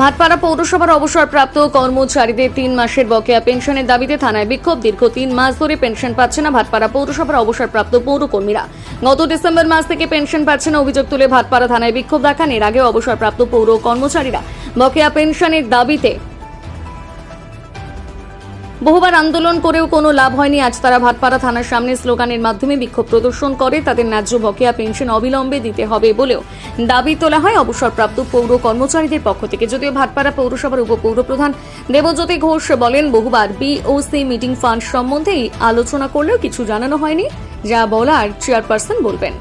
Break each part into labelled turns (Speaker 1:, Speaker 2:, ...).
Speaker 1: ভাটপাড়া পৌরসভার অবসরপ্রাপ্ত কর্মচারীদের তিন মাসের বকেয়া পেনশনের দাবিতে থানায় বিক্ষোভ। দীর্ঘ তিন মাস ধরে পেনশন পাচ্ছে না ভাটপাড়া পৌরসভার অবসরপ্রাপ্ত পৌরকর্মীরা। গত ডিসেম্বর মাস থেকে পেনশন পাচ্ছে না অভিযোগ তুলে ভাটপাড়া থানায় বিক্ষোভ দেখান। এর আগে অবসরপ্রাপ্ত পৌর কর্মচারীরা বকেয়া পেনশনের দাবিতে বহুবার আন্দোলন করেও কোনো লাভ হয়নি। আজ তারা ভাটপাড়া থানার সামনে স্লোগানের মাধ্যমে বিক্ষোভ প্রদর্শন করে। তাদের ন্যায্য বকেয়া পেনশন অবিলম্বে দিতে হবে বলেও দাবি তোলা হয়। অবসরপ্রাপ্ত পৌর কর্মচারীদের পক্ষ থেকে যদিও ভাটপাড়া পৌরসভার উপপৌর প্রধান দেবজ্যোতি ঘোষ বলেন, বহুবার বিওসি মিটিং ফান্ড সম্বন্ধেই আলোচনা করলেও কিছু জানানো হয়নি। যা বলার চেয়ারপারসন বলবেন।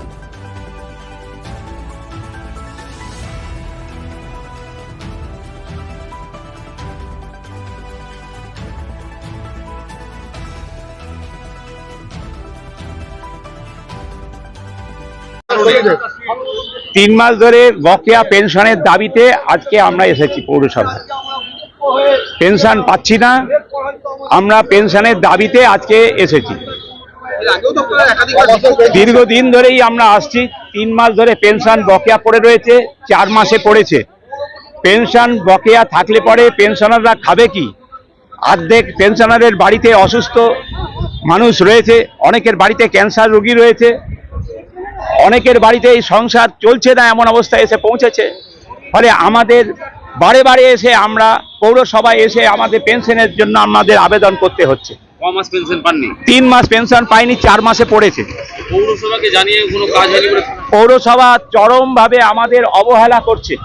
Speaker 2: তিন মাস ধরে বকেয়া পেনশনের দাবিতে আজকে আমরা এসেছি পৌরসভায়। পেনশন পাচ্ছি না, আমরা পেনশনের দাবিতে আজকে এসেছি। দীর্ঘদিন ধরেই আমরা আসছি, তিন মাস ধরে পেনশন বকেয়া পড়ে রয়েছে, চার মাসে পড়েছে। পেনশন বকেয়া থাকলে পরে পেনশনাররা খাবে কি? অর্ধেক পেনশনারের বাড়িতে অসুস্থ মানুষ রয়েছে, অনেকের বাড়িতে ক্যান্সার রোগী রয়েছে অনেকের বাড়িতে এই সংসার চলছে না এমন অবস্থায় এসে পৌঁছেছে। ফলে আমাদের বারে বারে এসে আমরা পৌরসভায় এসে আমাদের পেনশনের জন্য আমাদের আবেদন করতে হচ্ছে।
Speaker 3: মাস পেনশন পাননি?
Speaker 2: তিন মাস পেনশন পাইনি চার মাসে পড়েছে।
Speaker 3: পৌরসভাকে জানিয়ে কোনো কাজ হয়নি
Speaker 2: পৌরসভা চরমভাবে আমাদের অবহেলা করছে।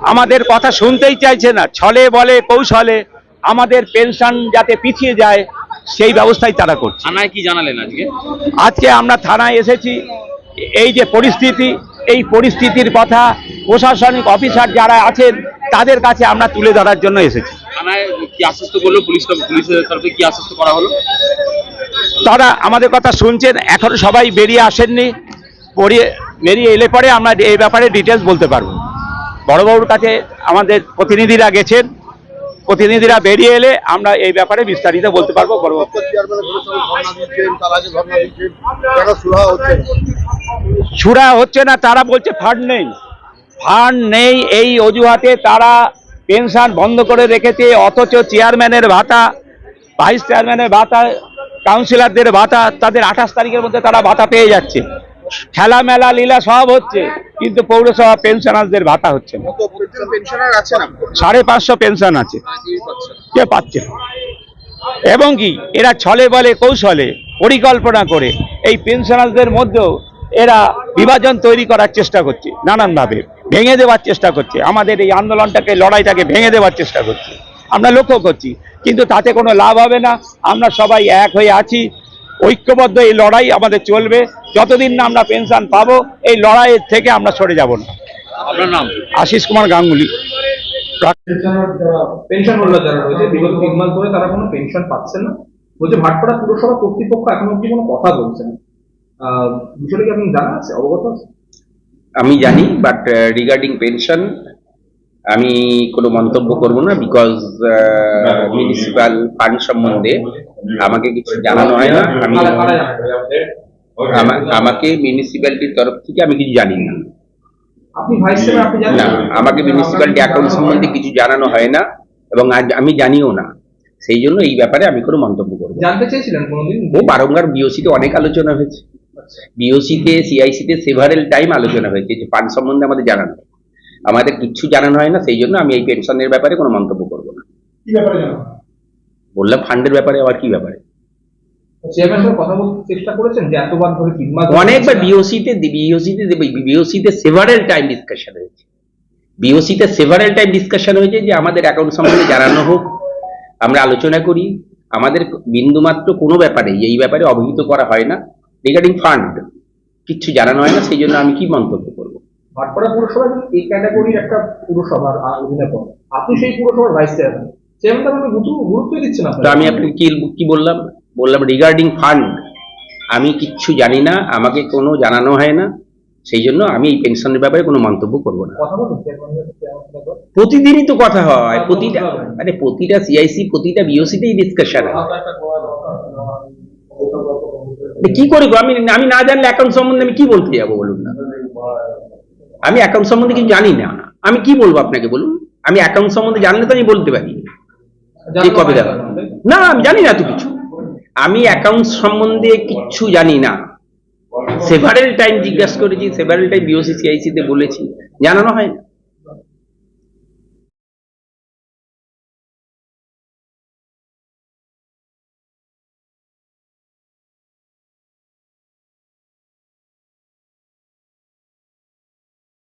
Speaker 2: আমাদের কথা শুনতেই চাইছে না ছলে বলে কৌশলে আমাদের পেনশন যাতে পিছিয়ে যায় সেই ব্যবস্থাই তারা করছে।
Speaker 3: থানায় কি জানালেন আজকে?
Speaker 2: আজকে আমরা থানায় এসেছি এই যে পরিস্থিতি এই পরিস্থিতির কথা প্রশাসনিক অফিসার যারা আছেন তাদের কাছে আমরা তুলে ধরার জন্য এসেছি।
Speaker 3: কি আশ্বস্ত করল? পুলিশ পুলিশের তরফে কি আশ্বস্ত করা হলো?
Speaker 2: তারা আমাদের কথা শুনছেন এখন সবাই বেরিয়ে আসেননি। পড়িয়ে বেরিয়ে এলে পরে আমরা এই ব্যাপারে ডিটেলস বলতে পারব। বড়বাবুর কাছে আমাদের প্রতিনিধিরা গেছেন। প্রতিনিধিরা বেরিয়ে এলে আমরা এই ব্যাপারে বিস্তারিত বলতে পারব। বড়বাবু
Speaker 4: সুরা হচ্ছে না?
Speaker 2: তারা বলছে ফান্ড নেই। ফান্ড নেই এই অজুহাতে তারা পেনশন বন্ধ করে রেখেছে অথচ চেয়ারম্যানের ভাতা ভাইস চেয়ারম্যানের ভাতা কাউন্সিলরদের ভাতা তাদের আঠাশ তারিখের মধ্যে তারা ভাতা পেয়ে যাচ্ছে। খেলা মেলা লীলা সব হচ্ছে কিন্তু পৌরসভা পেনশনারদের ভাতা হচ্ছে না। সাড়ে পাঁচশো পেনশন আছে। কে পাচ্ছে এবং কি এরা ছলে বলে কৌশলে পরিকল্পনা করে এই পেনশনারদের মধ্যেও এরা বিভাজন তৈরি করার চেষ্টা করছে নানানভাবে। ভেঙে দেওয়ার চেষ্টা করছে। আমাদের এই আন্দোলনটাকে লড়াইটাকে ভেঙে দেওয়ার চেষ্টা করছে। আমরা লক্ষ্য করছি কিন্তু তাতে কোনো লাভ হবে না। আমরা সবাই এক হয়ে আছি। ঐক্যবদ্ধ এই লড়াই আমাদের চলবে। যতদিন না আমরা পেনশন পাবো এই লড়াইয়ের থেকে আমরা সরে যাব না।
Speaker 3: আপনার নাম?
Speaker 2: আশিস কুমার গাঙ্গুলি।
Speaker 5: পেনশন হোল্ডার যারা রয়েছে বিগত তিন মাস ধরে তারা কোনো পেনশন পাচ্ছেন না। বলছে ভাটপাড়া পুরসভা কর্তৃপক্ষ এখনও অব্দি কোনো কথা বলছে না। বিষয়টা কি আপনি জানা আছে অবগত
Speaker 6: আমি জানি বাট রিগার্ডিং পেনশন আমি কোনো মন্তব্য করব না বিকজ মিউনিসিপাল ফান্ড সম্বন্ধে আমাকে কিছু জানানো হয় না। আমি আমাকে মিউনিসিপ্যালিটির তরফ থেকে আমি কিছু জানি না।
Speaker 5: আপনি ভাইস চেয়ারম্যান আপনি জানেন?
Speaker 6: না আমাকে মিউনিসিপ্যালিটি অ্যাকাউন্ট সম্বন্ধে কিছু জানানো হয় না এবং আমি জানিও না। সেই জন্য এই ব্যাপারে আমি কোনো মন্তব্য করব।
Speaker 5: জানতে চেয়েছিলেন কোনোদিন?
Speaker 6: ও বারংবার বিওসিতে অনেক আলোচনা হয়েছে। বিওসিতে সিআইসিতে সেভারেল টাইম আলোচনা হয়েছে যে ফান্ড সম্বন্ধে আমাদের জানানো আমাদের কিচ্ছু জানানো হয় না সেই জন্য আমি এই পেনশনের ব্যাপারে কোনো মন্তব্য করব না। বললাম ফান্ডের ব্যাপারে আবার কি ব্যাপারে? অনেকবার বিওসিতে বিওসিতে বিওসিতে সেভারেল টাইম ডিসকাশন হয়েছে। বিওসিতে সেভারেল টাইম ডিসকাশন হয়েছে যে আমাদের অ্যাকাউন্ট সম্বন্ধে জানানো হোক আমরা আলোচনা করি। আমাদের বিন্দুমাত্র কোনো ব্যাপারে এই ব্যাপারে অবহিত করা হয় না। রিগার্ডিং ফান্ড কিচ্ছু জানানো হয় না সেই জন্য আমি কি মন্তব্য করব?
Speaker 5: ভাটপাড়া পুরসভা এই ক্যাটাগরির একটা পুরসভার অধীনে পড়ে আপনি সেই পুরসভার ভাইস চেয়ারম্যান চেয়ারম্যান আপনি গুরুত্ব দিচ্ছেন
Speaker 6: তো আমি আপনাকে কি কি বললাম? বললাম রিগার্ডিং ফান্ড আমি কিচ্ছু জানি না আমাকে কোনো জানানো হয় না সেই জন্য আমি এই পেনশনের ব্যাপারে কোনো মন্তব্য করব না। প্রতিদিনই তো কথা হয় প্রতিটা মানে প্রতিটা সিআইসি প্রতিটা বিওসিতেই ডিসকাশন হয়। কি করে আমি আমি না জানলে অ্যাকাউন্ট সম্বন্ধে আমি কি বলতে যাব বলুন না? আমি অ্যাকাউন্ট সম্বন্ধে কিছু জানি না। আমি কি বলব আপনাকে বলুন? আমি অ্যাকাউন্ট সম্বন্ধে জানলে তো আমি বলতে পারি। যে কবে দেওয়া
Speaker 5: না,
Speaker 6: আমি জানি না তো কিছু। আমি অ্যাকাউন্ট সম্বন্ধে কিচ্ছু জানি না। সেভারেল টাইম জিজ্ঞাসা করেছি সেভারেল টাইম বিওসি সিআইসি বলেছি। জানানো হয় না।